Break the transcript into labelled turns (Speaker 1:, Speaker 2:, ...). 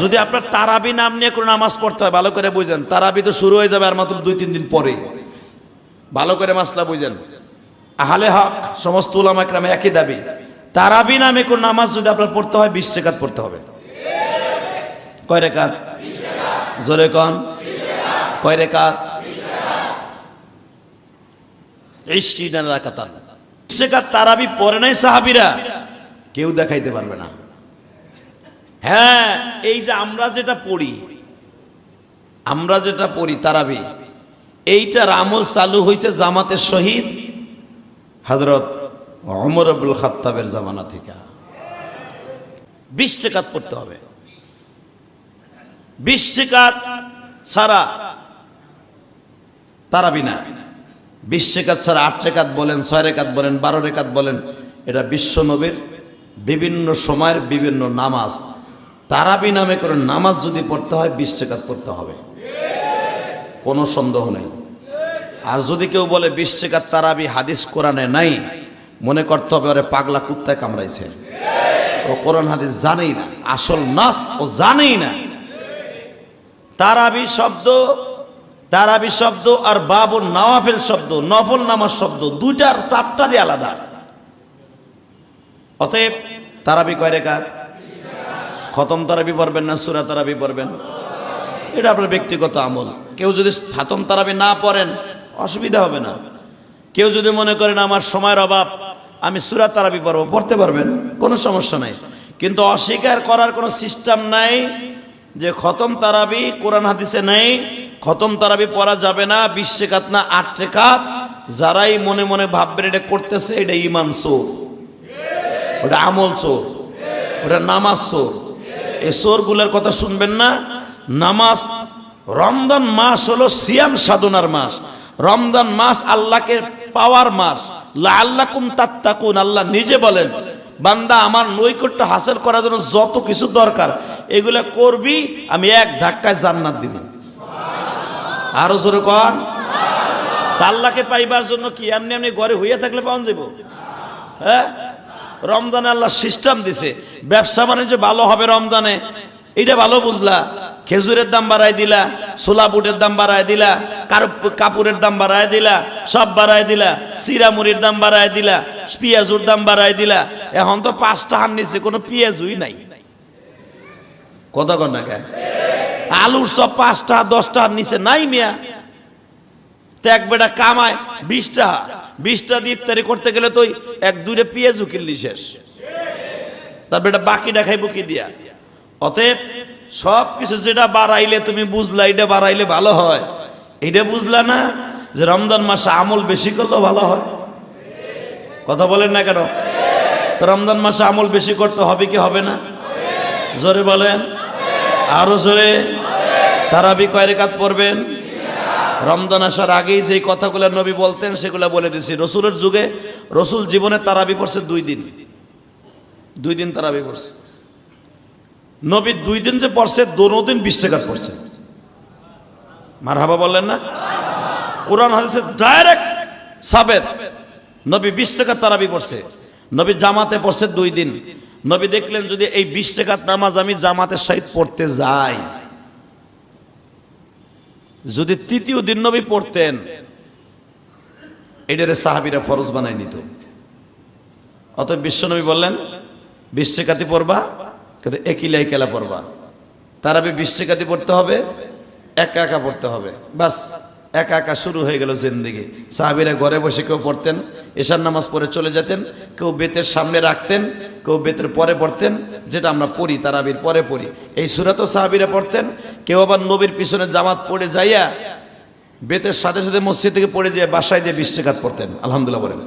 Speaker 1: যদি আপনার তারাবি নাম নিয়ে কোনো নামাজ পড়তে হয়, ভালো করে বুঝেন। তারাবি তো শুরু হয়ে যাবে আর মাত্র দুই, তিন দিন পরে। ভালো করে মাসলা বুঝেন। আহলে হক, সমস্ত উলামা একরামে একই দাবি। তারাবি নামে কোন নামাজ যদি আপনার পড়তে হয়, বিশ রেখাত পড়তে হবে। কয় রেখাত? জোরে কন। কয় রেখাত? ইষ্টিনা রাকাতান। বিশ রেখাত তারাবি পড়ে নাই সাহাবিরা। কেউ দেখাইতে পারবে না। হ্যাঁ এই যে আমরা যেটা পড়ি, আমরা যেটা পড়ি তারাবি এইটার আমল চালু হয়েছে জামাতের শহীদ হজরত অমর আব্দুল খাত্তাবের জামানা থেকে। বিশ টেকাত পড়তে হবে। বিশ টেকাত ছাড়া তারাবি না। বিশ রেখাত ছাড়া আট রেখাত বলেন, ছয় রেখাত বলেন, বারো রেখাত বলেন, এটা বিশ্ব নবীর বিভিন্ন সময়ের বিভিন্ন নামাজ। তারাবি নামে করে নামাজ যদি পড়তে হয়, বিশ রেখাত পড়তে হবে। কোনো সন্দেহ নেই। আর যদি কেউ বলে বিশ রেখাত তারাবি হাদিস কোরআনে নাই, মনে করতে হবে ওরে পাগলা কুত্তায় কামড়াইছে। ও কোরআন হাদিস জানেই না, আসল নাস ও জানেই না। তারাবি শব্দ তারাবি শব্দ আর বাবুর নওয়াফেল শব্দ, নফল নামাজ শব্দ, দুইটার চারটারই আলাদা। অতএব তারাবি কয় রেখাত? খতম তারাবি পড়বেন না, সুরা তারাবি পড়বেন। এটা আপনার ব্যক্তিগত আমল। কেউ যদি খাতম তারাবি না পড়েন, অসুবিধা হবে না। কেউ যদি মনে করেন, আমার সময়ের অভাব, আমি সুরা তারাবি পড়ব। পড়তে পারবেন, কোনো সমস্যা নাই। কিন্তু অস্বীকার করার কোনো সিস্টেম নাই যে খতম তারাবি কোরআন হাদিসে নেই, খতম তারাবি পড়া যাবে না, বিশ রেখাত না আট রেখাত। যারাই মনে মনে ভাববেন এটা করতেছে, এটা ইমান চোর। ওটা আমল চোর। ওটা নামাজ চোর। এই চোরগুলোর কথা শুনবেন না। নামাজ, রমজান মাস হলো সিয়াম সাধনার মাস। রমজান মাস আল্লাহকে পাওয়ার মাস। আল্লাহ তাত্তাকুন, আল্লাহ নিজে বলেন, বান্দা, আমার নৈকট্য হাসিল করার জন্য যত কিছু দরকার, এগুলা করবি, আমি এক ধাক্কায় জান্নাত দিব। আরও জোরে কন। আল্লাহকে পাইবার জন্য কি এমনি এমনি ঘরে হইয়া থাকলে পাওয়া যাব হ্যাঁ? রমজানে আল্লাহ সিস্টেম দিছে। ব্যবসা বাণিজ্য ভালো হবে রমজানে। এটা ভালো বুঝলা। খেজুরের দাম বাড়াই দিলা সোলা বুটের দাম বাড়াই দিলা কাপড়ের দাম বাড়াই দিলা, সব বাড়াই দিলা সিরা মুড়ির দাম বাড়াই দিলা, পেঁয়াজুর দাম বাড়াই দিলা। এখন তো পাঁচটা হান নিচে কোনো পেঁয়াজুই নাই। কথা না আলুর সব পাঁচটা, দশটা নিচে নাই মিয়া। তো এক বেটা কামায়, বিশটা বিশটা দিয়ে ইফতারি করতে গেলে তো এক দুইটা পেঁয়াজও কিনলি শেষ। তারপরে বেটা বাকিটা খাইব কি দিয়া? অতএব সব কিছু যেটা বাড়াইলে তুমি বুঝলা, এটা বাড়াইলে ভালো হয়। এটা বুঝলা না যে রমজান মাসে আমল বেশি করলেও ভালো হয়? কথা বলেন না কেন? তো রমজান মাসে আমল বেশি করতে হবে কি হবে না? জোরে বলেন। আরও জোরে। তারাবি কয় রেখাত পড়বেন? রমজান আসার আগেই যে কথাগুলো নবী বলতেন, সেগুলো বলে দিছি। রসুলের যুগে রসুল জীবনে তারাবি পড়ছে দুই দিন। দুই দিন তারাবি পড়ছে। নবী দুই দিন যে পড়ছে, দোনো দিন বিশ টাকা পড়ছে। মার হাবা বললেন না? কোরআন হাদিসে ডাইরেক্ট সাবেত। নবী বিশ টাকা তারাবি পড়ছে। নবী জামাতে পড়ছে দুই দিন। নবী দেখলেন যদি এই বিশ টাকার নামাজ আমি জামাতের সহিত পড়তে যাই যদি তৃতীয় দিন নবী পড়তেন, এটারে সাহাবিরা ফরজ বানাই নিত। অত বিশ্বনবী বললেন বিশ্বকাতি পড়বা, কিন্তু একিলাই কেলা পড়বা। তারাবি বিশ্বকাতি পড়তে হবে, একা একা পড়তে হবে, বাস। একা একা শুরু হয়ে গেল জিন্দিগি। সাহাবিরা ঘরে বসে কেউ পড়তেন, এশার নামাজ পড়ে চলে যেতেন, কেউ বেতের সামনে রাখতেন, কেউ বেতের পরে পড়তেন, যেটা আমরা পড়ি, তারাবির পরে পড়ি। এই সুরাতও সাহাবিরা পড়তেন, কেউ আবার নবীর পিছনে জামাত পড়ে যাইয়া বেতের সাথে সাথে মসজিদ থেকে পড়ে যেয়ে বাসায় যে বৃষ্টিঘাত পড়তেন। আলহামদুলিল্লাহ বলেন।